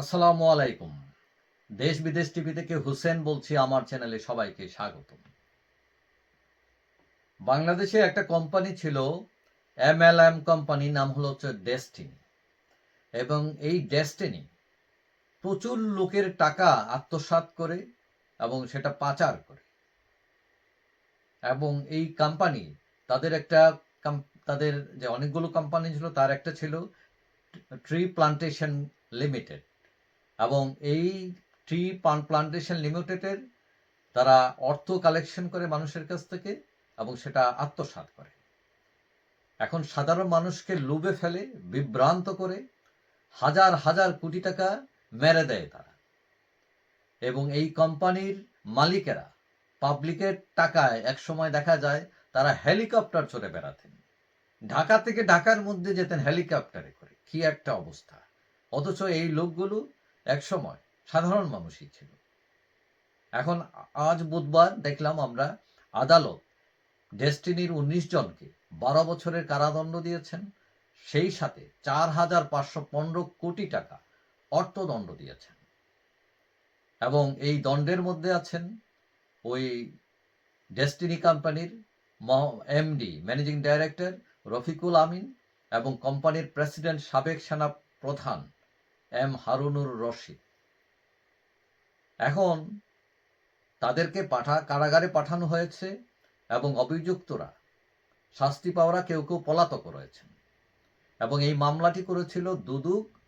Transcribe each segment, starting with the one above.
আসসালামু আলাইকুম। দেশ বিদেশ টিভি থেকে হুসেন বলছি, আমার চ্যানেলে সবাইকে স্বাগত বাংলাদেশে একটা কোম্পানি ছিল এম এল এম কোম্পানি, নাম হলো হচ্ছে ডেস্টিনি। এবং এই ডেস্টিনি প্রচুর লোকের টাকা আত্মসাৎ করে এবং সেটা পাচার করে। এবং এই কোম্পানি তাদের একটা তাদের যে অনেকগুলো কোম্পানি ছিল, তার একটা ছিল ট্রি প্লান্টেশন লিমিটেড এবং এই ট্রি পান প্লান্টেশন লিমিটেডের তারা অর্থ কালেকশন করে মানুষের কাছ থেকে এবং সেটা আত্মসাৎ করে। এখন সাধারণ মানুষকে লুবে ফেলে, বিভ্রান্ত করে হাজার হাজার কোটি টাকা মেরে দেয় তারা। এবং এই কোম্পানির মালিকেরা পাবলিকের টাকায় একসময় দেখা যায় তারা হেলিকপ্টার চড়ে বেড়াতেন। ঢাকা থেকে ঢাকার মধ্যে যেতেন হেলিকপ্টারে করে। কি একটা অবস্থা। অথচ এই লোকগুলো একসময় সাধারণ মানুষই ছিল। এখন আজ বুধবার দেখলাম আমরা আদালত ডেস্টিনির উনিশ জনকে বারো বছরের কারাদণ্ড দিয়েছেন। সেই সাথে চার হাজার পাঁচশো পনেরো কোটি টাকা অর্থদণ্ড দিয়েছেন। এবং এই দণ্ডের মধ্যে আছেন ওই ডেস্টিনি কোম্পানির MD, managing director Rafiqul Amin এবং কোম্পানির প্রেসিডেন্ট সাবেক সেনা প্রধান এম হারুনুর রশিদ। এখন তাদেরকে পাঠা, কারাগারে পাঠানো হয়েছে এবং অভিযুক্তরা শাস্তি পাওয়ারা কেউ কেউ পলাতক রয়েছেন। এবং এই মামলাটি করেছিল দুদুক।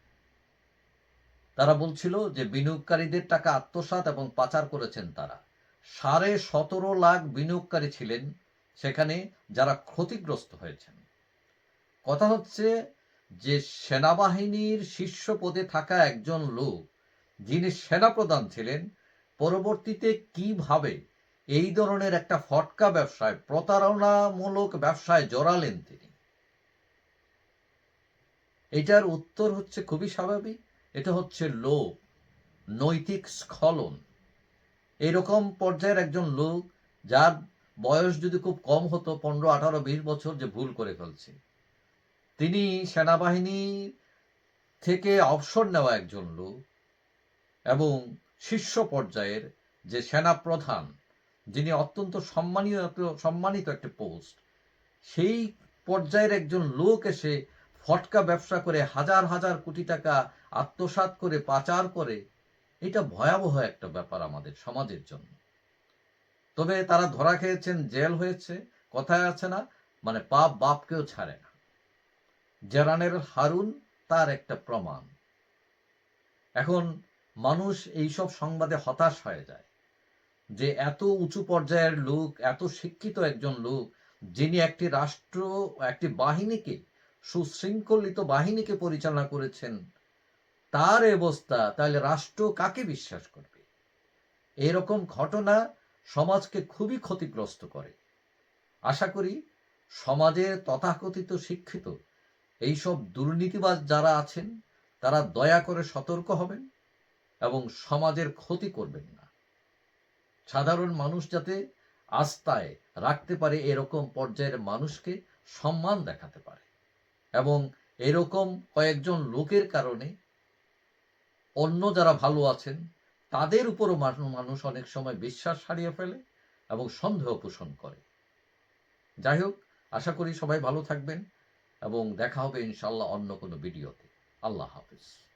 তারা বলছিল যে বিনিয়োগকারীদের টাকা আত্মসাৎ এবং পাচার করেছেন তারা। সাড়ে সতেরো লাখ বিনিয়োগকারী ছিলেন সেখানে যারা ক্ষতিগ্রস্ত হয়েছেন। কথা হচ্ছে যে সেনাবাহিনীর শীর্ষ পদে থাকা একজন লোক, যিনি সেনাপ্রধান ছিলেন, পরবর্তীতে কীভাবে এই ধরনের একটা ফটকা ব্যবসায়, প্রতারণামূলক ব্যবসায় জড়ালেন তিনি? এটার উত্তর হচ্ছে খুবই স্বাভাবিক, এটা হচ্ছে লোভ নৈতিক স্খলন। এরকম পর্যায়ের একজন লোক যার বয়স যদি খুব কম হতো, পনেরো, আঠারো, বিশ বছর যে ভুল করে ফেলছে। তিনি সেনাবাহিনী থেকে অবসর নেওয়া একজন লোক এবং শীর্ষ পর্যায়ের যে সেনা প্রধান যিনি অত্যন্ত সম্মানীয় সম্মানিত একটি পোস্ট, সেই পর্যায়ের একজন লোক এসে ফটকা ব্যবসা করে হাজার হাজার কোটি টাকা আত্মসাৎ করে পাচার করে, এটা ভয়াবহ একটা ব্যাপার আমাদের সমাজের জন্য। তবে তারা ধরা খেয়েছেন, জেল হয়েছে, কথায় আছে না মানে পাপ বাপকেও ছাড়ে না। জেরানের হারুন তার একটা প্রমাণ। এখন মানুষ এইসব সংবাদে হতাশ হয়ে যায় যে এত উঁচু পর্যায়ের লোক, এত শিক্ষিত একজন লোক, যিনি একটি রাষ্ট্র, একটি বাহিনীকে, সুশৃঙ্খলিত বাহিনীকে পরিচালনা করেছেন, তার অবস্থা, তাহলে রাষ্ট্র কাকে বিশ্বাস করবে? এরকম ঘটনা সমাজকে খুবই ক্ষতিগ্রস্ত করে। আশা করি সমাজের তথাকথিত শিক্ষিত এইসব দুর্নীতিবাজ যারা আছেন, তারা দয়া করে সতর্ক হবেন এবং সমাজের ক্ষতি করবেন না। সাধারণ মানুষ যাতে আস্থায় রাখতে পারে এরকম পর্যায়ের মানুষকে সম্মান দেখাতে পারে এবং এরকম কয়েকজন লোকের কারণে অন্য যারা ভালো আছেন, তাদের উপরও মানুষ অনেক সময় বিশ্বাস হারিয়ে ফেলে এবং সন্দেহ পোষণ করে। যাই হোক, আশা করি সবাই ভালো থাকবেন। এবং দেখা হবে ইনশাল্লাহ অন্য কোনো ভিডিওতে। আল্লাহ হাফিজ।